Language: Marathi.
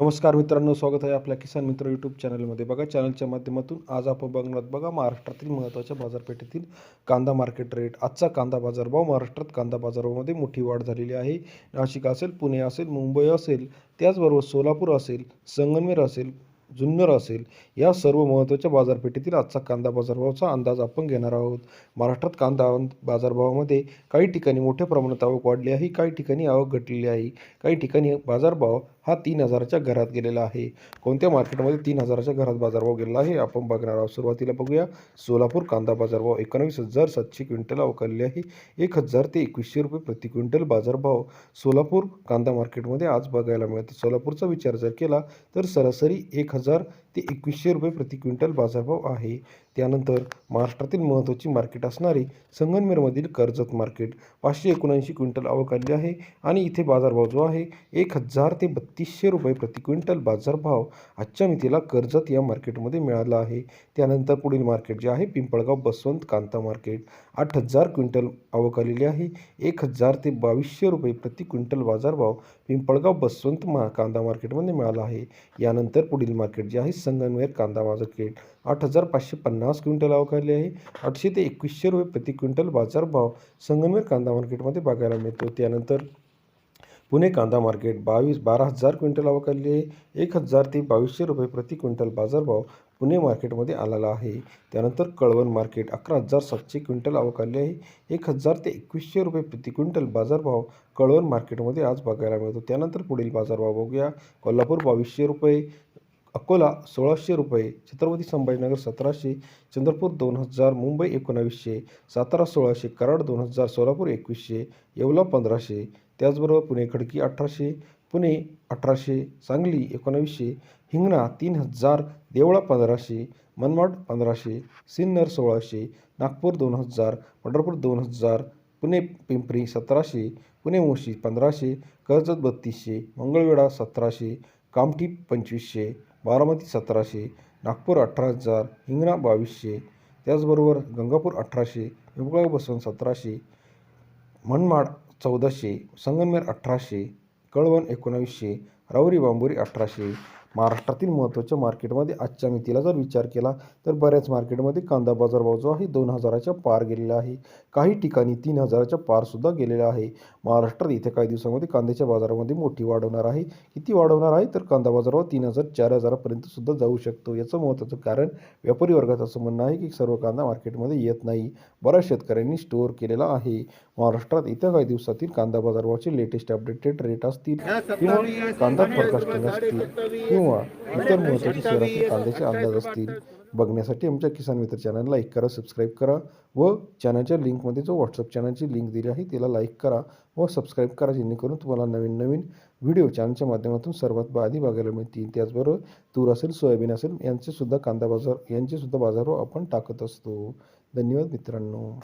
नमस्कार मित्रांनो स्वागत आहे आपल्या किसान मित्र यूट्यूब चॅनलमध्ये बघा चॅनलच्या माध्यमातून आज आपण बघणार बघा महाराष्ट्रातील महत्त्वाच्या बाजारपेठेतील कांदा मार्केट रेट आजचा कांदा बाजारभाव महाराष्ट्रात कांदा बाजारभावामध्ये मोठी वाढ झालेली आहे. नाशिक असेल पुणे असेल मुंबई असेल त्याचबरोबर सोलापूर असेल संगमनेर असेल जुन्नर असेल या सर्व महत्त्वाच्या बाजारपेठेतील आजचा कांदा बाजारभावाचा अंदाज आपण घेणार आहोत. महाराष्ट्रात कांदा बाजारभावामध्ये काही ठिकाणी मोठ्या प्रमाणात आवक वाढली आहे काही ठिकाणी आवक घटलेली आहे. काही ठिकाणी बाजारभाव हा तीन हजाराच्या घरात गेलेला आहे. कोणत्या मार्केटमध्ये तीन हजाराच्या घरात बाजारभाव गेलेला आहे? आपण बघणार आहोत. सुरुवातीला बघूया. सोलापूर कांदा बाजारभाव एकोणावीस हजार सातशे क्विंटल अवकालले आहे. एक हजार ते एकवीसशे रुपये प्रति क्विंटल बाजारभाव सोलापूर कांदा मार्केटमध्ये आज बघायला मिळतो. सोलापूरचा विचार जर केला तर सरासरी एक हजार ते एकवीसशे रुपये प्रति क्विंटल बाजारभाव आहे. त्यानंतर महाराष्ट्रातील महत्त्वाची मार्केट असणारी संगमनेरमधील कर्जत मार्केट पाचशे एकोणऐंशी क्विंटल आवक आली आहे आणि इथे बाजारभाव जो आहे एक हजार ते बत्तीसशे रुपये प्रति क्विंटल बाजारभाव आजच्या मितीला कर्जत या मार्केटमध्ये मिळाला आहे. त्यानंतर पुढील मार्केट जे आहे पिंपळगाव बसवंत कांता मार्केट आठ हजार क्विंटल आवक आलेली आहे एक हजार ते बावीसशे रुपये प्रति क्विंटल बाजारभाव पिंपळगाव बसवंत मा कांदा मार्केटमध्ये मिळाला आहे. यानंतर पुढील मार्केट जे आहे संगमनेर कांदा मार्केट आठ हजार पाचशे पन्नास क्विंटल अवकाळले आहे. आठशे ते एकवीसशे रुपये प्रति क्विंटल बाजारभाव संगमेर कांदा मार्केटमध्ये बघायला मिळतो. त्यानंतर पुणे कांदा मार्केट बावीस बारा हजार क्विंटल अवकाळले आहे. एक हजार ते बावीसशे रुपये प्रति क्विंटल बाजारभाव पुणे मार्केटमध्ये आलेला आहे. त्यानंतर कळवण मार्केट अकरा हजार सातशे क्विंटल अवकारले आहे. एक हजार ते एकवीसशे रुपये प्रति क्विंटल बाजारभाव कळवण मार्केटमध्ये आज बघायला मिळतो. त्यानंतर पुढील बाजारभाव बघूया. कोल्हापूर बावीसशे रुपये अकोला सोळाशे रुपये छत्रपती संभाजीनगर सतराशे चंद्रपूर दोन हजार मुंबई एकोणावीसशे सातारा सोळाशे कराड दोन हजार सोलापूर एकवीसशे येवला पंधराशे त्याचबरोबर पुणे खडकी अठराशे पुणे अठराशे सांगली एकोणावीसशे हिंगणा तीन हजार देवळा पंधराशे मनमाड पंधराशे सिन्नर सोळाशे नागपूर दोन हजार पंढरपूर दोन हजार पुणे पिंपरी सतराशे पुणे मुशी पंधराशे कर्जत बत्तीसशे मंगळवेढा सतराशे कामठी पंचवीसशे बारामती सतराशे नागपूर अठरा हजार हिंगणा बावीसशे त्याचबरोबर गंगापूर अठराशे पिंपळगाव बसवण सतराशे मनमाड चौदाशे संगमनेर अठराशे कळवण एकोणावीसशे राऊरी बांबोरी अठराशे महाराष्ट्रातील महत्त्वाच्या मार्केटमध्ये आजच्या मितीला जर विचार केला तर बऱ्याच मार्केटमध्ये कांदा बाजारभाव जो आहे दोन हजाराच्या पार गेलेला आहे. काही ठिकाणी तीन हजाराच्या पारसुद्धा गेलेला आहे. महाराष्ट्रात येत्या काही दिवसामध्ये कांद्याच्या बाजारामध्ये मोठी वाढवणार आहे. किती वाढवणार आहे तर कांदा बाजारभाव तीन हजार चार हजारापर्यंत सुद्धा जाऊ शकतो. याचं महत्त्वाचं कारण व्यापारी वर्गात असं म्हणणं आहे की सर्व कांदा मार्केटमध्ये येत नाही. बऱ्याच शेतकऱ्यांनी स्टोअर केलेला आहे. महाराष्ट्रात येत्या काही दिवसातील कांदा बाजारभावाचे लेटेस्ट अपडेटेड रेट असतील. किंवा कांदा फरक असतील. किंवा इतर महत्त्वाच्या शहरातील कांद्याचे अंदाज असतील बघण्यासाठी आमच्या किसान मित्र चॅनल लाईक करा सबस्क्राईब करा व चॅनलच्या लिंकमध्ये जो व्हॉट्सअप चॅनलची लिंक दिली आहे तिला लाईक करा व सबस्क्राईब करा जेणेकरून तुम्हाला नवीन नवीन व्हिडिओ चॅनलच्या माध्यमातून सर्वात आधी बघायला मिळतील. त्याचबरोबर तूर असेल सोयाबीन असेल यांचेसुद्धा कांदा बाजार यांचेसुद्धा बाजारवर आपण टाकत असतो. धन्यवाद मित्रांनो.